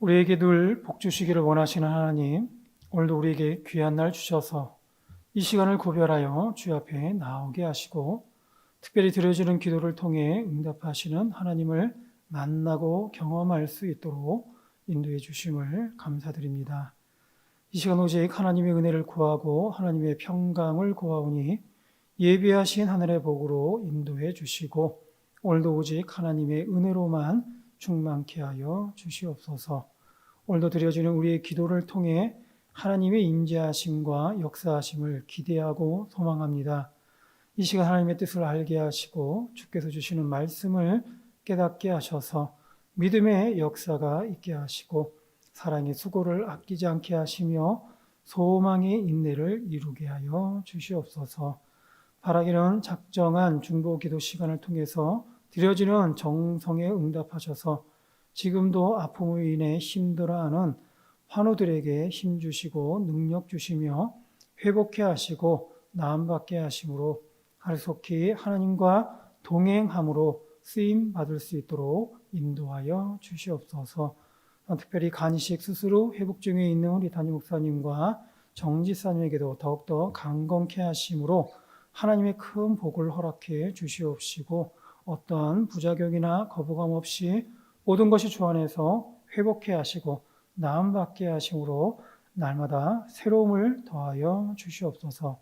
우리에게 늘 복 주시기를 원하시는 하나님, 오늘도 우리에게 귀한 날 주셔서 이 시간을 구별하여 주 앞에 나오게 하시고 특별히 드려지는 기도를 통해 응답하시는 하나님을 만나고 경험할 수 있도록 인도해 주심을 감사드립니다. 이 시간 오직 하나님의 은혜를 구하고 하나님의 평강을 구하오니 예비하신 하늘의 복으로 인도해 주시고 오늘도 오직 하나님의 은혜로만 충만케 하여 주시옵소서. 오늘도 드려지는 우리의 기도를 통해 하나님의 임재하심과 역사하심을 기대하고 소망합니다. 이 시간 하나님의 뜻을 알게 하시고 주께서 주시는 말씀을 깨닫게 하셔서 믿음의 역사가 있게 하시고 사랑의 수고를 아끼지 않게 하시며 소망의 인내를 이루게 하여 주시옵소서. 바라기는 작정한 중보 기도 시간을 통해서 드려지는 정성에 응답하셔서 지금도 아픔으로 인해 힘들어하는 환우들에게 힘 주시고 능력 주시며 회복케 하시고 나음받게 하심으로 하루속히 하나님과 동행함으로 쓰임 받을 수 있도록 인도하여 주시옵소서. 특별히 간이식 스스로 회복 중에 있는 우리 담임 목사님과 정지사님에게도 더욱더 강건케 하심으로 하나님의 큰 복을 허락해 주시옵시고 어떠한 부작용이나 거부감 없이 모든 것이 주 안에서 회복해 하시고 나음 받게 하심으로 날마다 새로움을 더하여 주시옵소서.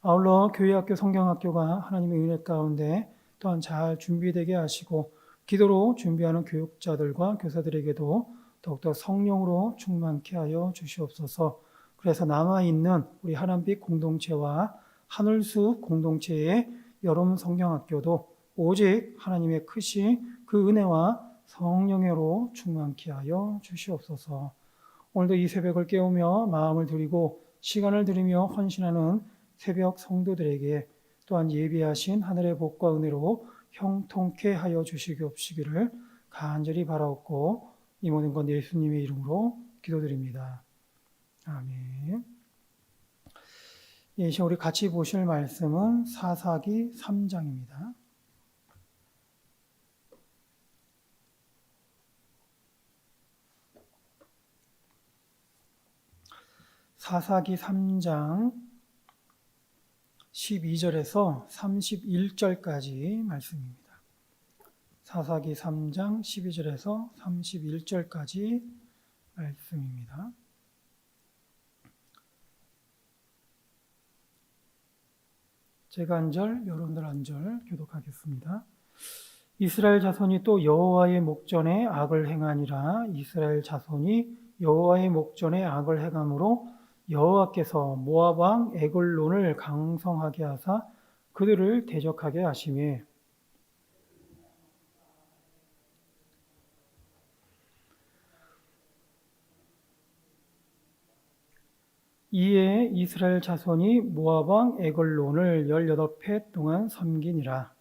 아울러 교회학교 성경학교가 하나님의 은혜 가운데 또한 잘 준비되게 하시고 기도로 준비하는 교육자들과 교사들에게도 더욱더 성령으로 충만케 하여 주시옵소서. 그래서 남아있는 우리 하남빛 공동체와 하늘숲 공동체의 여름 성경학교도 오직 하나님의 크신 그 은혜와 성령으로 충만케 하여 주시옵소서. 오늘도 이 새벽을 깨우며 마음을 드리고 시간을 들이며 헌신하는 새벽 성도들에게 또한 예비하신 하늘의 복과 은혜로 형통케 하여 주시옵시기를 간절히 바라옵고 이 모든 건 예수님의 이름으로 기도드립니다. 아멘. 예, 우리 같이 보실 말씀은 사사기 3장입니다. 사사기 3장 12절에서 31절까지 말씀입니다. 사사기 3장 12절에서 31절까지 말씀입니다. 제가 한 절, 여러분들 한절 교독하겠습니다. 이스라엘 자손이 또 여호와의 목전에 악을 행하니라 이스라엘 자손이 여호와의 목전에 악을 행함으로 여호와께서 모압 왕 에글론을 강성하게 하사 그들을 대적하게 하심에 이에 이스라엘 자손이 모압 왕 에글론을 18회 동안 섬기니라.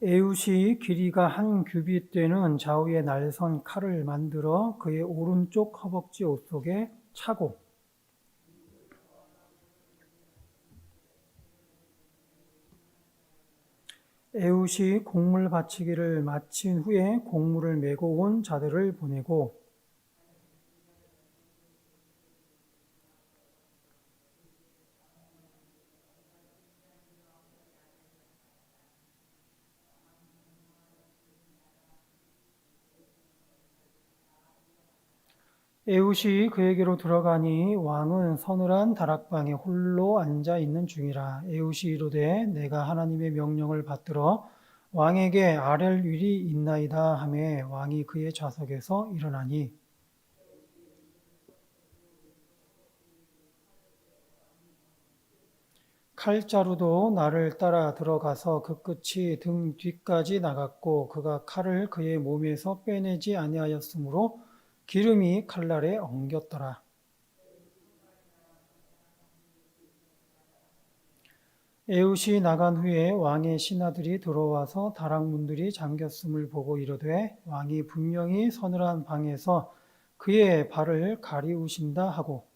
에웃이 길이가 한 규빗 되는 좌우의 날선 칼을 만들어 그의 오른쪽 허벅지 옷 속에 차고 에웃이 곡물 바치기를 마친 후에 곡물을 메고 온 자들을 보내고 에웃이 그에게로 들어가니 왕은 서늘한 다락방에 홀로 앉아 있는 중이라 에웃이 이르되 내가 하나님의 명령을 받들어 왕에게 아랠 일이 있나이다 하매 왕이 그의 좌석에서 일어나니. 칼자루도 나를 따라 들어가서 그 끝이 등 뒤까지 나갔고 그가 칼을 그의 몸에서 빼내지 아니하였으므로 기름이 칼날에 엉겼더라. 에웃이 나간 후에 왕의 신하들이 들어와서 다락문들이 잠겼음을 보고 이르되 왕이 분명히 서늘한 방에서 그의 발을 가리우신다 하고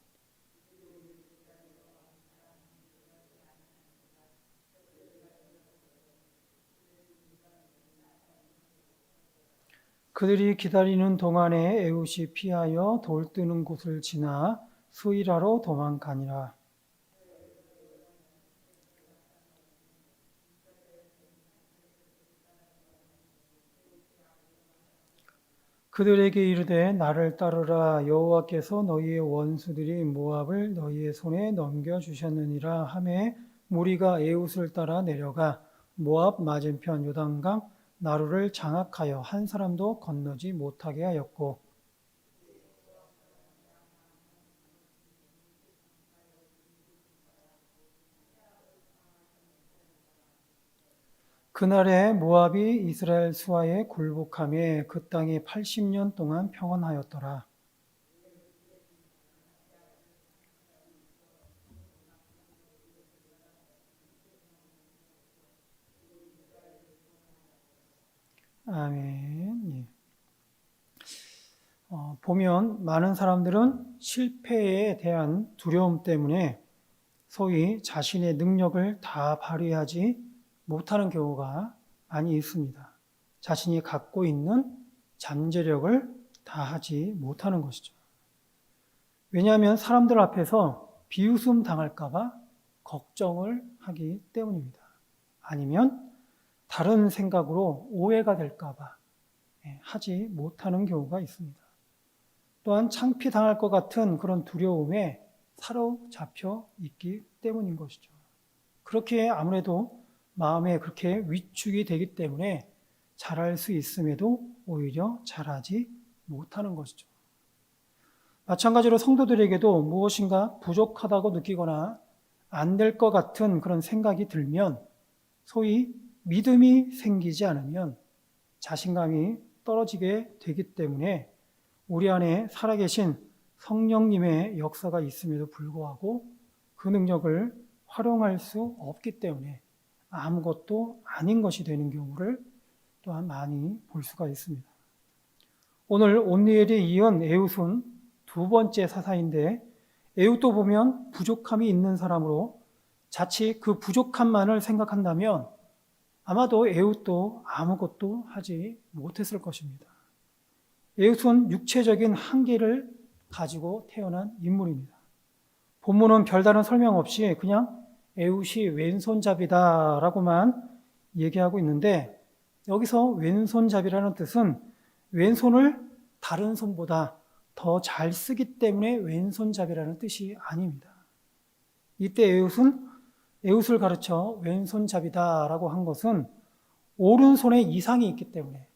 그들이 기다리는 동안에 에웃이 피하여 돌 뜨는 곳을 지나 수일하러 도망가니라. 그들에게 이르되 나를 따르라 여호와께서 너희의 원수들이 모압을 너희의 손에 넘겨 주셨느니라 하매 무리가 에웃을 따라 내려가 모압 맞은편 요단강 나루를 장악하여 한 사람도 건너지 못하게 하였고 그날에 모압이 이스라엘 수하에 굴복함에 그 땅이 80년 동안 평안하였더라. 아멘. 예. 어, 보면 많은 사람들은 실패에 대한 두려움 때문에 소위 자신의 능력을 다 발휘하지 못하는 경우가 많이 있습니다. 자신이 갖고 있는 잠재력을 다 하지 못하는 것이죠. 왜냐하면 사람들 앞에서 비웃음 당할까봐 걱정을 하기 때문입니다. 아니면 다른 생각으로 오해가 될까봐 예, 하지 못하는 경우가 있습니다. 또한 창피당할 것 같은 그런 두려움에 사로잡혀 있기 때문인 것이죠. 그렇게 아무래도 마음에 그렇게 위축이 되기 때문에 잘할 수 있음에도 오히려 잘하지 못하는 것이죠. 마찬가지로 성도들에게도 무엇인가 부족하다고 느끼거나 안 될 것 같은 그런 생각이 들면 소위 믿음이 생기지 않으면 자신감이 떨어지게 되기 때문에 우리 안에 살아계신 성령님의 역사가 있음에도 불구하고 그 능력을 활용할 수 없기 때문에 아무것도 아닌 것이 되는 경우를 또한 많이 볼 수가 있습니다. 오늘 온니엘에 이은 에웃은 두 번째 사사인데 에웃도 보면 부족함이 있는 사람으로 자칫 그 부족함만을 생각한다면 아마도 에웃도 아무것도 하지 못했을 것입니다. 에웃은 육체적인 한계를 가지고 태어난 인물입니다. 본문은 별다른 설명 없이 그냥 에웃이 왼손잡이다라고만 얘기하고 있는데 여기서 왼손잡이라는 뜻은 왼손을 다른 손보다 더 잘 쓰기 때문에 왼손잡이라는 뜻이 아닙니다. 이때 에웃은 에웃을 가르쳐 왼손잡이다라고 한 것은 오른손에 이상이 있기 때문에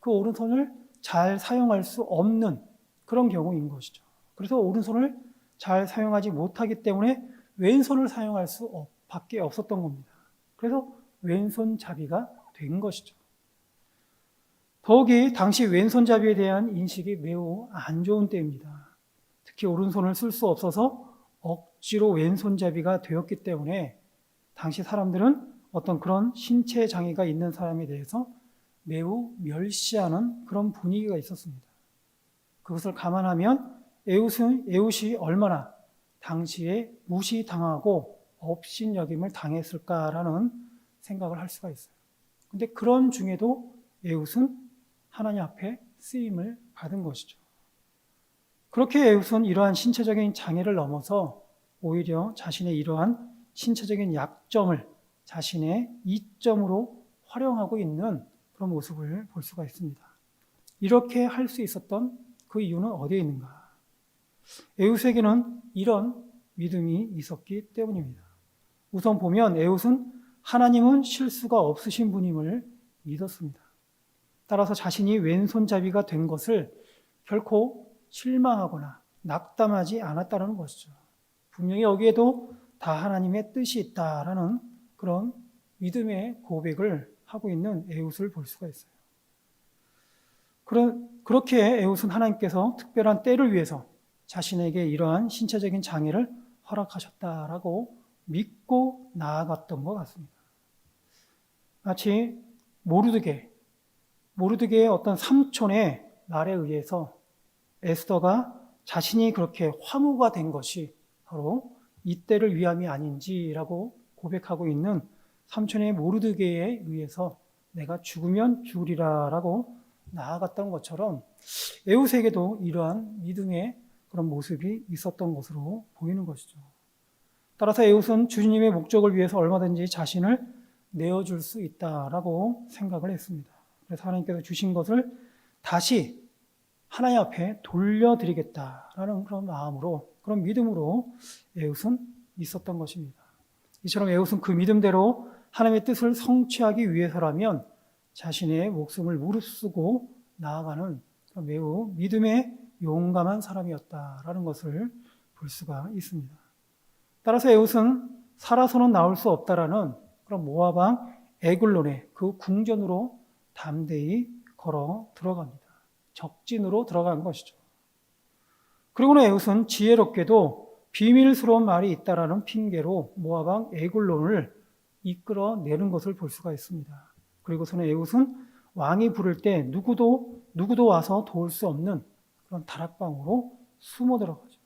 그 오른손을 잘 사용할 수 없는 그런 경우인 것이죠. 그래서 오른손을 잘 사용하지 못하기 때문에 왼손을 사용할 수 없, 밖에 없었던 겁니다. 그래서 왼손잡이가 된 것이죠. 더욱이 당시 왼손잡이에 대한 인식이 매우 안 좋은 때입니다. 특히 오른손을 쓸 수 없어서 억지로 왼손잡이가 되었기 때문에 당시 사람들은 어떤 그런 신체 장애가 있는 사람에 대해서 매우 멸시하는 그런 분위기가 있었습니다. 그것을 감안하면 에웃은, 에웃이 얼마나 당시에 무시당하고 업신여김을 당했을까라는 생각을 할 수가 있어요. 근데 그런 중에도 에웃은 하나님 앞에 쓰임을 받은 것이죠. 그렇게 에웃은 이러한 신체적인 장애를 넘어서 오히려 자신의 이러한 신체적인 약점을 자신의 이점으로 활용하고 있는 그런 모습을 볼 수가 있습니다. 이렇게 할 수 있었던 그 이유는 어디에 있는가? 에웃에게는 이런 믿음이 있었기 때문입니다. 우선 보면 에웃은 하나님은 실수가 없으신 분임을 믿었습니다. 따라서 자신이 왼손잡이가 된 것을 결코 실망하거나 낙담하지 않았다는 것이죠. 분명히 여기에도 다 하나님의 뜻이 있다라는 그런 믿음의 고백을 하고 있는 에웃을 볼 수가 있어요. 그렇게 에웃은 하나님께서 특별한 때를 위해서 자신에게 이러한 신체적인 장애를 허락하셨다라고 믿고 나아갔던 것 같습니다. 마치 모르드게, 모르드게의 어떤 삼촌의 말에 의해서 에스더가 자신이 그렇게 황후가 된 것이 바로 이때를 위함이 아닌지라고 고백하고 있는 삼촌의 모르드게에 의해서 내가 죽으면 죽으리라라고 나아갔던 것처럼 에우세에게도 이러한 믿음의 그런 모습이 있었던 것으로 보이는 것이죠. 따라서 에웃은 주님의 목적을 위해서 얼마든지 자신을 내어줄 수 있다라고 생각을 했습니다. 그래서 하나님께서 주신 것을 다시 하나님 앞에 돌려드리겠다라는 그런 마음으로 그런 믿음으로 에웃은 있었던 것입니다. 이처럼 에웃은 그 믿음대로 하나님의 뜻을 성취하기 위해서라면 자신의 목숨을 무릅쓰고 나아가는 매우 믿음의 용감한 사람이었다라는 것을 볼 수가 있습니다. 따라서 에웃은 살아서는 나올 수 없다라는 그런 모아방 에글론의 그 궁전으로 담대히 걸어 들어갑니다. 적진으로 들어간 것이죠. 그리고는 에웃은 지혜롭게도 비밀스러운 말이 있다라는 핑계로 모아방 에글론을 이끌어내는 것을 볼 수가 있습니다. 그리고서는 에웃은 왕이 부를 때 누구도 누구도 와서 도울 수 없는 그런 다락방으로 숨어 들어가죠.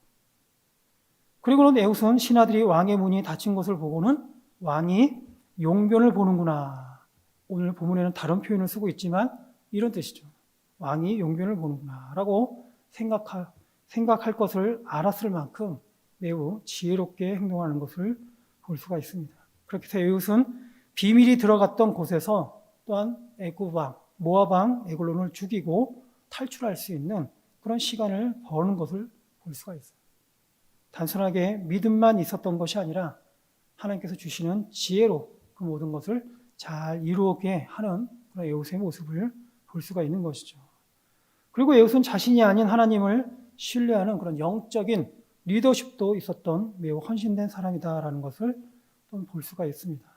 그리고는 에웃은 신하들이 왕의 문이 닫힌 것을 보고는 왕이 용변을 보는구나. 오늘 본문에는 다른 표현을 쓰고 있지만 이런 뜻이죠. 왕이 용변을 보는구나. 라고 생각할, 생각할 것을 알았을 만큼 매우 지혜롭게 행동하는 것을 볼 수가 있습니다. 그렇게 에웃은 비밀이 들어갔던 곳에서 또한 에구방, 모아방 에글론을 죽이고 탈출할 수 있는 그런 시간을 버는 것을 볼 수가 있어요. 단순하게 믿음만 있었던 것이 아니라 하나님께서 주시는 지혜로 그 모든 것을 잘 이루게 하는 그런 에웃의 모습을 볼 수가 있는 것이죠. 그리고 에웃은 자신이 아닌 하나님을 신뢰하는 그런 영적인 리더십도 있었던 매우 헌신된 사람이다라는 것을 또볼 수가 있습니다.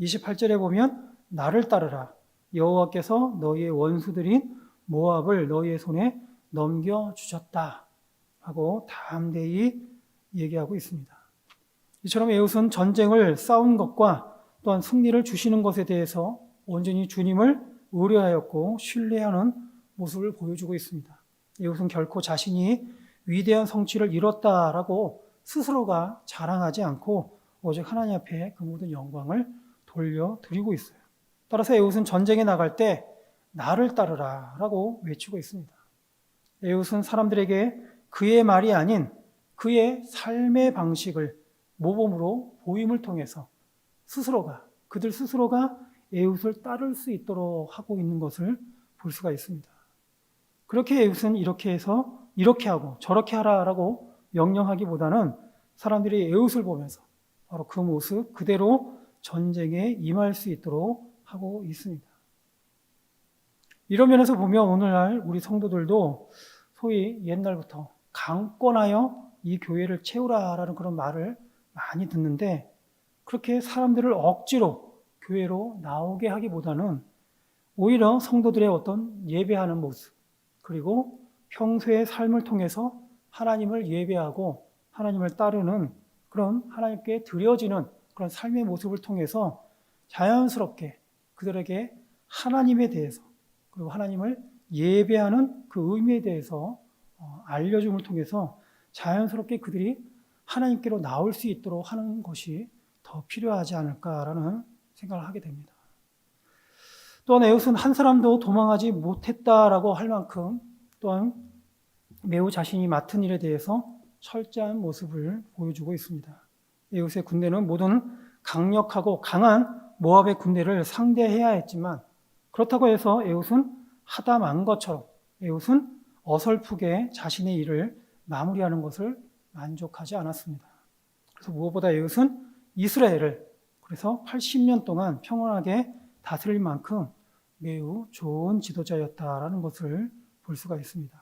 28절에 보면 나를 따르라 여호와께서 너희의 원수들인 모압을 너희의 손에 넘겨 주셨다 하고 담대히 얘기하고 있습니다. 이처럼 에웃은 전쟁을 싸운 것과 또한 승리를 주시는 것에 대해서 온전히 주님을 의뢰하였고 신뢰하는 모습을 보여주고 있습니다. 에웃은 결코 자신이 위대한 성취를 이뤘다라고 스스로가 자랑하지 않고 오직 하나님 앞에 그 모든 영광을 돌려드리고 있어요. 따라서 에웃은 전쟁에 나갈 때 나를 따르라 라고 외치고 있습니다. 에웃은 사람들에게 그의 말이 아닌 그의 삶의 방식을 모범으로 보임을 통해서 스스로가 그들 스스로가 에웃을 따를 수 있도록 하고 있는 것을 볼 수가 있습니다. 그렇게 에웃은 이렇게 해서 이렇게 하고 저렇게 하라라고 명령하기보다는 사람들이 에웃을 보면서 바로 그 모습 그대로 전쟁에 임할 수 있도록 하고 있습니다. 이런 면에서 보면 오늘날 우리 성도들도 소위 옛날부터 강권하여 이 교회를 채우라라는 그런 말을 많이 듣는데 그렇게 사람들을 억지로 교회로 나오게 하기보다는 오히려 성도들의 어떤 예배하는 모습 그리고 평소의 삶을 통해서 하나님을 예배하고 하나님을 따르는 그런 하나님께 드려지는 그런 삶의 모습을 통해서 자연스럽게 그들에게 하나님에 대해서 그리고 하나님을 예배하는 그 의미에 대해서 어, 알려줌을 통해서 자연스럽게 그들이 하나님께로 나올 수 있도록 하는 것이 더 필요하지 않을까라는 생각을 하게 됩니다. 또한 에웃은 한 사람도 도망하지 못했다라고 할 만큼 또한 매우 자신이 맡은 일에 대해서 철저한 모습을 보여주고 있습니다. 에웃의 군대는 모든 강력하고 강한 모압의 군대를 상대해야 했지만 그렇다고 해서 에웃은 하다만 것처럼 에웃은 어설프게 자신의 일을 마무리하는 것을 만족하지 않았습니다. 그래서 무엇보다 에웃은 이스라엘을 그래서 80년 동안 평온하게 다스릴 만큼 매우 좋은 지도자였다라는 것을 볼 수가 있습니다.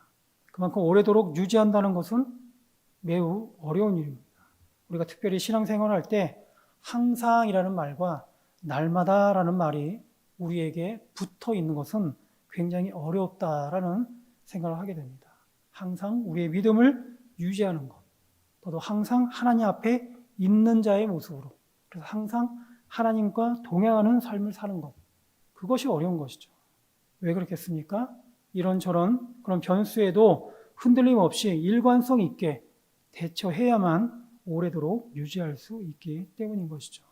그만큼 오래도록 유지한다는 것은 매우 어려운 일입니다. 우리가 특별히 신앙생활할 때 항상이라는 말과 날마다라는 말이 우리에게 붙어 있는 것은 굉장히 어렵다라는 생각을 하게 됩니다. 항상 우리의 믿음을 유지하는 것, 또도 항상 하나님 앞에 있는 자의 모습으로 그래서 항상 하나님과 동행하는 삶을 사는 것 그것이 어려운 것이죠. 왜 그렇겠습니까? 이런저런 그런 변수에도 흔들림 없이 일관성 있게 대처해야만 오래도록 유지할 수 있기 때문인 것이죠.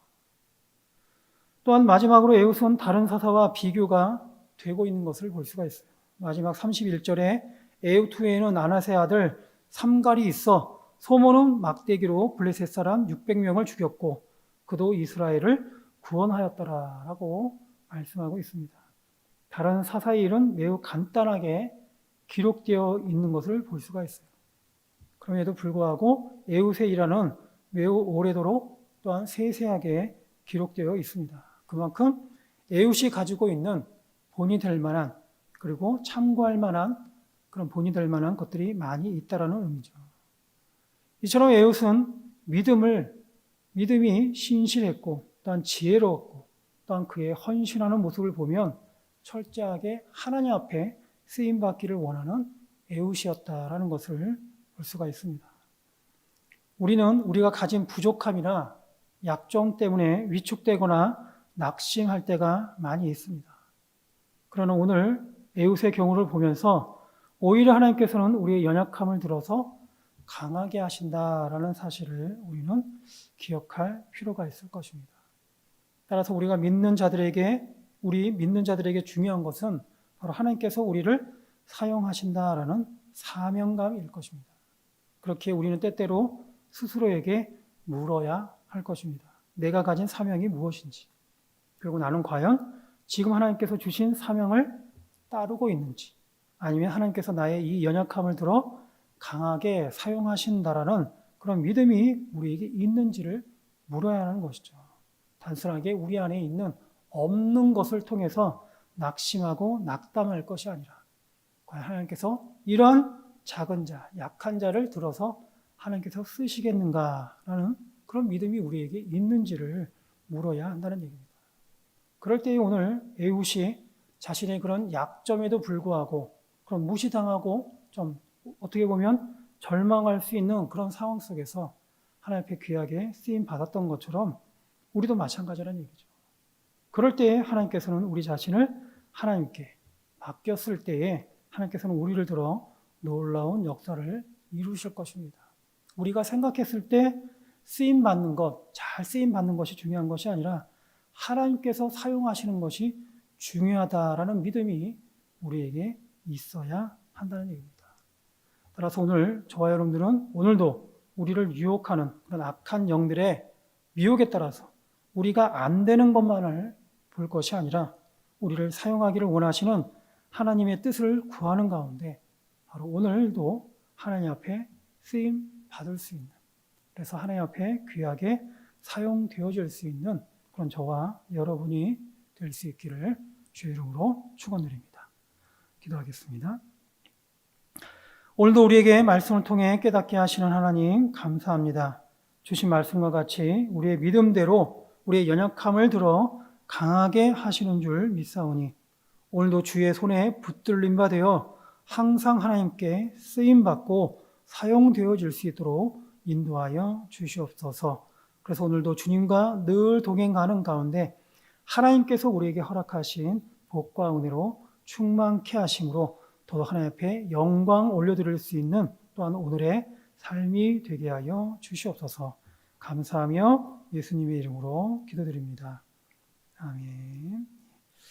또한 마지막으로 에웃은 다른 사사와 비교가 되고 있는 것을 볼 수가 있어요. 마지막 31절에 에웃 후에는 아나세 아들 삼갈이 있어 소모는 막대기로 블레셋 사람 600명을 죽였고 그도 이스라엘을 구원하였더라라고 말씀하고 있습니다. 다른 사사의 일은 매우 간단하게 기록되어 있는 것을 볼 수가 있어요. 그럼에도 불구하고 에웃의 일화는 매우 오래도록 또한 세세하게 기록되어 있습니다. 그만큼 에웃이 가지고 있는 본이 될 만한 그리고 참고할 만한 그런 본이 될 만한 것들이 많이 있다라는 의미죠. 이처럼 에웃은 믿음을 믿음이 신실했고 또한 지혜로웠고 또한 그의 헌신하는 모습을 보면 철저하게 하나님 앞에 쓰임 받기를 원하는 에웃이었다라는 것을 볼 수가 있습니다. 우리는 우리가 가진 부족함이나 약점 때문에 위축되거나 낙심할 때가 많이 있습니다. 그러나 오늘 에웃의 경우를 보면서 오히려 하나님께서는 우리의 연약함을 들어서 강하게 하신다라는 사실을 우리는 기억할 필요가 있을 것입니다. 따라서 우리가 믿는 자들에게 우리 믿는 자들에게 중요한 것은 바로 하나님께서 우리를 사용하신다라는 사명감일 것입니다. 그렇게 우리는 때때로 스스로에게 물어야 할 것입니다. 내가 가진 사명이 무엇인지, 그리고 나는 과연 지금 하나님께서 주신 사명을 따르고 있는지, 아니면 하나님께서 나의 이 연약함을 들어 강하게 사용하신다라는 그런 믿음이 우리에게 있는지를 물어야 하는 것이죠. 단순하게 우리 안에 있는 없는 것을 통해서 낙심하고 낙담할 것이 아니라 과연 하나님께서 이런 작은 자, 약한 자를 들어서 하나님께서 쓰시겠는가라는 그런 믿음이 우리에게 있는지를 물어야 한다는 얘기입니다. 그럴 때 오늘 에웃이 자신의 그런 약점에도 불구하고 그런 무시당하고 좀 어떻게 보면 절망할 수 있는 그런 상황 속에서 하나님 앞에 귀하게 쓰임 받았던 것처럼 우리도 마찬가지라는 얘기죠. 그럴 때 하나님께서는 우리 자신을 하나님께 맡겼을 때에 하나님께서는 우리를 들어 놀라운 역사를 이루실 것입니다. 우리가 생각했을 때 쓰임 받는 것, 잘 쓰임 받는 것이 중요한 것이 아니라 하나님께서 사용하시는 것이 중요하다라는 믿음이 우리에게 있어야 한다는 얘기입니다. 따라서 오늘 저와 여러분들은 오늘도 우리를 유혹하는 그런 악한 영들의 미혹에 따라서 우리가 안 되는 것만을 볼 것이 아니라 우리를 사용하기를 원하시는 하나님의 뜻을 구하는 가운데 바로 오늘도 하나님 앞에 쓰임 받을 수 있는 그래서 하나님 앞에 귀하게 사용되어질 수 있는 그런 저와 여러분이 될 수 있기를 주의 이름으로 축원드립니다. 기도하겠습니다. 오늘도 우리에게 말씀을 통해 깨닫게 하시는 하나님 감사합니다. 주신 말씀과 같이 우리의 믿음대로 우리의 연약함을 들어 강하게 하시는 줄 믿사오니 오늘도 주의 손에 붙들림 바 되어 항상 하나님께 쓰임 받고 사용되어질 수 있도록 인도하여 주시옵소서. 그래서 오늘도 주님과 늘 동행하는 가운데 하나님께서 우리에게 허락하신 복과 은혜로 충만케 하심으로 더더 하나님 앞에 영광 올려드릴 수 있는 또한 오늘의 삶이 되게 하여 주시옵소서. 감사하며 예수님의 이름으로 기도드립니다. 아멘.